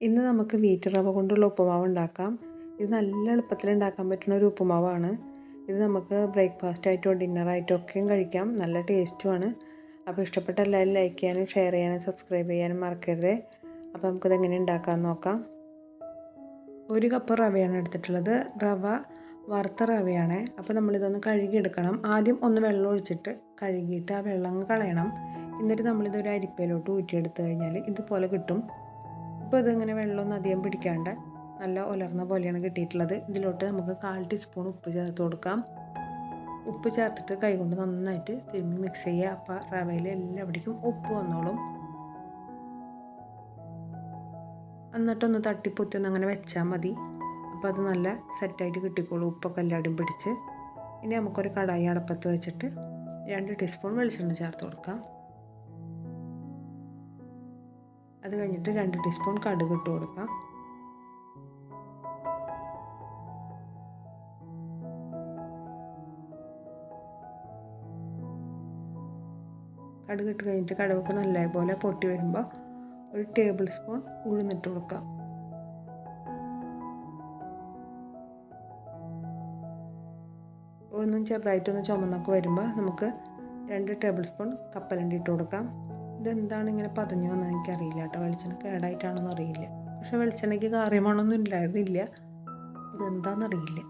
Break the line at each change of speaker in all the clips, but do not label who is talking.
ഇന്ന് നമുക്ക് വീറ്റ് റവ കൊണ്ടുള്ള ഉപ്പുമാവ് ഉണ്ടാക്കാം. ഇത് നല്ല എളുപ്പത്തിൽ ഉണ്ടാക്കാൻ പറ്റുന്ന ഒരു ഉപ്പുമാവാണ്. ഇത് നമുക്ക് ബ്രേക്ക്ഫാസ്റ്റ് ആയിട്ടോ ഡിന്നറായിട്ടോ ഒക്കെയും കഴിക്കാം. നല്ല ടേസ്റ്റുമാണ് അപ്പോൾ ഇഷ്ടപ്പെട്ട എല്ലാവരും ലൈക്ക് ചെയ്യാനും ഷെയർ ചെയ്യാനും സബ്സ്ക്രൈബ് ചെയ്യാനും മറക്കരുത്. അപ്പോൾ നമുക്കിത് എങ്ങനെ ഉണ്ടാക്കാമെന്ന് നോക്കാം. ഒരു കപ്പ് റവയാണ് എടുത്തിട്ടുള്ളത്. റവ വറുത്ത റവയാണ്. അപ്പോൾ നമ്മളിതൊന്ന് കഴുകിയെടുക്കണം. ആദ്യം ഒന്ന് വെള്ളം ഒഴിച്ചിട്ട് കഴുകിയിട്ട് ആ വെള്ളം കളയണം. എന്നിട്ട് നമ്മളിതൊരു അരിപ്പയിലോട്ട് ഊറ്റിയെടുത്ത് കഴിഞ്ഞാൽ ഇതുപോലെ കിട്ടും. ഇപ്പോൾ ഇതിങ്ങനെ വെള്ളമൊന്നും അധികം പിടിക്കാണ്ട് നല്ല ഉലർന്ന പോലെയാണ് കിട്ടിയിട്ടുള്ളത്. ഇതിലോട്ട് നമുക്ക് കാൽ ടീസ്പൂൺ ഉപ്പ് ചേർത്ത് കൊടുക്കാം. ഉപ്പ് ചേർത്തിട്ട് കൈകൊണ്ട് നന്നായിട്ട് തിരുമ്മി മിക്സ് ചെയ്യുക. അപ്പോൾ റവയിൽ എല്ലാവിടേക്കും ഉപ്പ് വന്നോളും. എന്നിട്ടൊന്ന് തട്ടിപ്പൊത്തി ഒന്ന് അങ്ങനെ വെച്ചാൽ മതി. അപ്പോൾ അത് നല്ല സെറ്റായിട്ട് കിട്ടിക്കോളും ഉപ്പൊക്കെ എല്ലാവരും പിടിച്ച്. ഇനി നമുക്കൊരു കടായി അടപ്പത്ത് വെച്ചിട്ട് രണ്ട് ടീസ്പൂൺ വെളിച്ചെണ്ണ ചേർത്ത് കൊടുക്കാം. അത് കഴിഞ്ഞിട്ട് രണ്ട് ടീസ്പൂൺ കടുക് ഇട്ട് കൊടുക്കാം. കടുക് ഇട്ട് കഴിഞ്ഞിട്ട് കടുകൊക്കെ നല്ലപോലെ പൊട്ടി വരുമ്പോൾ ഒരു ടേബിൾ സ്പൂൺ ഉഴുന്നിട്ട് കൊടുക്കാം. ഉഴുന്നും ചെറുതായിട്ടൊന്ന് ചുമന്നൊക്കെ വരുമ്പോൾ നമുക്ക് രണ്ട് ടേബിൾ സ്പൂൺ കപ്പലണ്ടി ഇട്ട് കൊടുക്കാം. ഇതെന്താണ് ഇങ്ങനെ പതഞ്ഞ് വന്നത്? എനിക്കറിയില്ല കേട്ടോ. വെളിച്ചെണ്ണ കേടായിട്ടാണെന്ന് അറിയില്ല. പക്ഷെ വെളിച്ചെണ്ണയ്ക്ക് കാര്യമാണൊന്നും ഇല്ലായിരുന്നില്ല. ഇതെന്താണെന്നറിയില്ല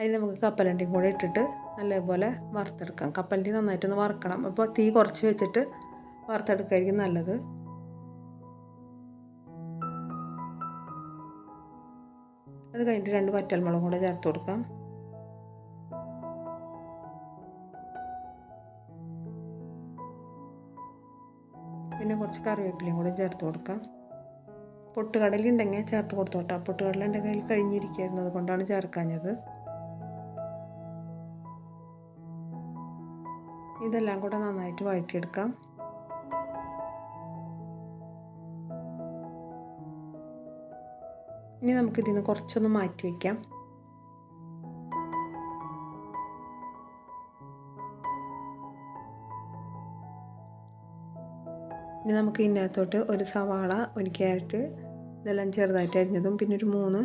അതിന് നമുക്ക് കപ്പലണ്ടിയും കൂടെ ഇട്ടിട്ട് നല്ലപോലെ വറുത്തെടുക്കാം. കപ്പലണ്ടി നന്നായിട്ടൊന്ന് വറുക്കണം. അപ്പോൾ തീ കുറച്ച് വെച്ചിട്ട് വറുത്തെടുക്കായിരിക്കും നല്ലത്. അത് കഴിഞ്ഞിട്ട് രണ്ട് വറ്റൽമുളകും കൂടെ ചേർത്ത് കൊടുക്കാം. പിന്നെ കുറച്ച് കറിവേപ്പിലയും കൂടെ ചേർത്ത് കൊടുക്കാം. പൊട്ടുകടല ഉണ്ടെങ്കിൽ ചേർത്ത് കൊടുത്തോട്ടെ. പൊട്ടുകടല ഉണ്ടെങ്കിൽ അതിൽ കഴിഞ്ഞിരിക്കുന്നത് കൊണ്ടാണ് ചേർക്കാഞ്ഞത്. ഇതെല്ലാം കൂടെ നന്നായിട്ട് വഴറ്റിയെടുക്കാം. ഇനി നമുക്കിതിൽ കുറച്ചൊന്ന് മാറ്റി വയ്ക്കാം. ഇനി നമുക്ക് ഇതിനകത്തോട്ട് ഒരു സവാള ഒരു ക്യാരറ്റ് ഇതെല്ലാം ചെറുതായിട്ട് അരിഞ്ഞതും പിന്നെ ഒരു മൂന്ന്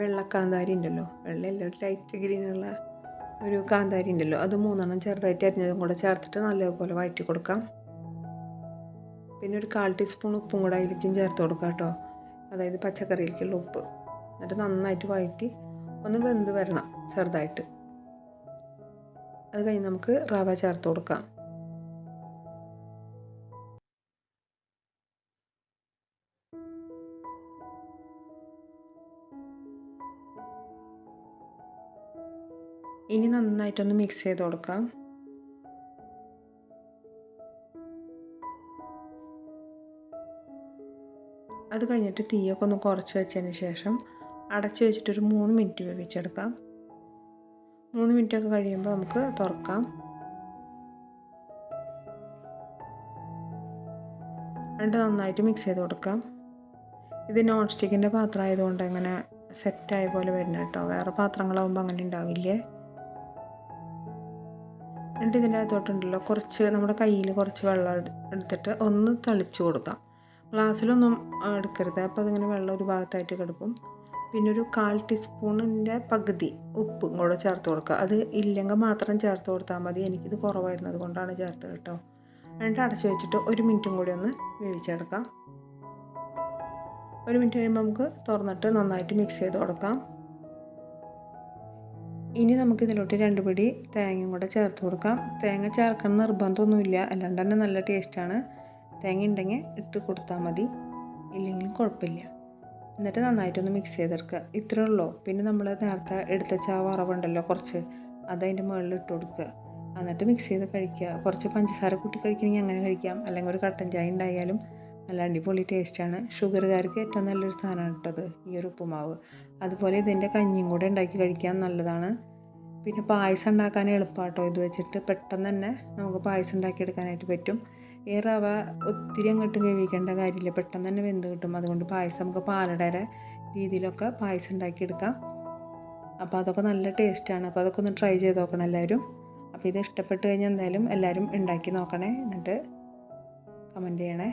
വെള്ള കാന്താരി ഉണ്ടല്ലോ. വെള്ളയല്ല ഒരു ലൈറ്റ് ഗ്രീനുള്ള ഒരു കാന്താരി ഉണ്ടല്ലോ. അത് മൂന്നെണ്ണം ചെറുതായിട്ട് അരിഞ്ഞതും കൂടെ ചേർത്തിട്ട് നല്ലപോലെ വഴറ്റി കൊടുക്കാം. പിന്നെ ഒരു കാൽ ടീസ്പൂൺ ഉപ്പും കൂടെ അതിലേക്കും ചേർത്ത് കൊടുക്കാം കേട്ടോ. അതായത് പച്ചക്കറിയിലേക്കുള്ള ഉപ്പ്. എന്നിട്ട് നന്നായിട്ട് വഴറ്റി ഒന്ന് വെന്ത് വരണം ചെറുതായിട്ട്. അത് കഴിഞ്ഞ് നമുക്ക് റവ ചേർത്ത് കൊടുക്കാം. ഇനി നന്നായിട്ടൊന്ന് മിക്സ് ചെയ്ത് കൊടുക്കാം. അത് കഴിഞ്ഞിട്ട് തീയൊക്കെ ഒന്ന് കുറച്ച് വെച്ചതിന് ശേഷം അടച്ചു വെച്ചിട്ടൊരു മൂന്ന് മിനിറ്റ് വേവിച്ചെടുക്കാം. മൂന്ന് മിനിറ്റൊക്കെ കഴിയുമ്പോൾ നമുക്ക് തുറക്കാം. എന്നിട്ട് നന്നായിട്ട് മിക്സ് ചെയ്ത് കൊടുക്കാം. ഇത് നോൺ സ്റ്റിക്കിന്റെ പാത്രം ആയതുകൊണ്ട് അങ്ങനെ സെറ്റായ പോലെ വരുന്ന കേട്ടോ. വേറെ പാത്രങ്ങളാകുമ്പോൾ അങ്ങനെ ഉണ്ടാവില്ലേ? എന്നിട്ട് ഇതിന്റെ അകത്തോട്ടുണ്ടല്ലോ കുറച്ച് നമ്മുടെ കയ്യിൽ കുറച്ച് വെള്ളം എടുത്തിട്ട് ഒന്ന് തളിച്ചു കൊടുക്കാം. ഗ്ലാസ്സിലൊന്നും എടുക്കരുത് അപ്പോൾ അതിങ്ങനെ വെള്ളം ഒരു ഭാഗത്തായിട്ട് കിടക്കും. പിന്നെ ഒരു കാൽ ടീസ്പൂണിന്റെ പകുതി ഉപ്പും കൂടെ ചേർത്ത് കൊടുക്കുക. അത് ഇല്ലെങ്കിൽ മാത്രം ചേർത്ത് കൊടുത്താൽ മതി. എനിക്കിത് കുറവായിരുന്നത് കൊണ്ടാണ് ചേർത്തത് കേട്ടോ. എന്നിട്ട് അടച്ചു വെച്ചിട്ട് ഒരു മിനിറ്റും കൂടി ഒന്ന് വേവിച്ചെടുക്കാം. ഒരു മിനിറ്റ് കഴിയുമ്പോൾ നമുക്ക് തുറന്നിട്ട് നന്നായിട്ട് മിക്സ് ചെയ്ത് കൊടുക്കാം. ഇനി നമുക്ക് ഇതിലോട്ട് രണ്ട് പിടി തേങ്ങയും കൂടെ ചേർത്ത് കൊടുക്കാം. തേങ്ങ ചേർക്കണം നിർബന്ധമൊന്നുമില്ല. അല്ലാണ്ട് തന്നെ നല്ല ടേസ്റ്റാണ്. തേങ്ങ ഉണ്ടെങ്കിൽ ഇട്ട് കൊടുത്താൽ മതി. ഇല്ലെങ്കിലും കുഴപ്പമില്ല. എന്നിട്ട് നന്നായിട്ടൊന്ന് മിക്സ് ചെയ്തെടുക്കുക. ഇത്രേ ഉള്ളൂ. പിന്നെ നമ്മൾ നേരത്തെ എടുത്ത ചാവറവുണ്ടല്ലോ കുറച്ച് അതതിന്റെ മുകളിൽ ഇട്ട് കൊടുക്കുക. എന്നിട്ട് മിക്സ് ചെയ്ത് കഴിക്കുക. കുറച്ച് പഞ്ചസാര കൂട്ടി കഴിക്കണമെങ്കിൽ അങ്ങനെ കഴിക്കാം. അല്ലെങ്കിൽ ഒരു കട്ടൻ ചായ ഉണ്ടായാലും നല്ല അടിപൊളി ടേസ്റ്റാണ് ഷുഗറുകാർക്ക് ഏറ്റവും നല്ലൊരു സാധനമാണ് കേട്ടത് ഈ ഒരു ഉപ്പുമാവ്. അതുപോലെ ഇതിന്റെ കഞ്ഞിയും കൂടെ ഉണ്ടാക്കി കഴിക്കാൻ നല്ലതാണ്. പിന്നെ പായസം ഉണ്ടാക്കാൻ എളുപ്പമാട്ടോ ഇത് വെച്ചിട്ട്. പെട്ടെന്ന് തന്നെ നമുക്ക് പായസം ഉണ്ടാക്കിയെടുക്കാനായിട്ട് പറ്റും. ഈ റവ ഒത്തിരി അങ്ങോട്ട് വേവിക്കേണ്ട കാര്യമില്ല. പെട്ടെന്ന് തന്നെ വെന്ത് കിട്ടും. അതുകൊണ്ട് പായസം നമുക്ക് പാലടര രീതിയിലൊക്കെ പായസം ഉണ്ടാക്കിയെടുക്കാം. അപ്പോൾ അതൊക്കെ നല്ല ടേസ്റ്റാണ് അപ്പോൾ അതൊക്കെ ഒന്ന് ട്രൈ ചെയ്ത് നോക്കണം എല്ലാവരും. അപ്പോൾ ഇത് ഇഷ്ടപ്പെട്ട് കഴിഞ്ഞാൽ എന്തായാലും എല്ലാവരും ഉണ്ടാക്കി നോക്കണേ. എന്നിട്ട് കമന്റ് ചെയ്യണേ.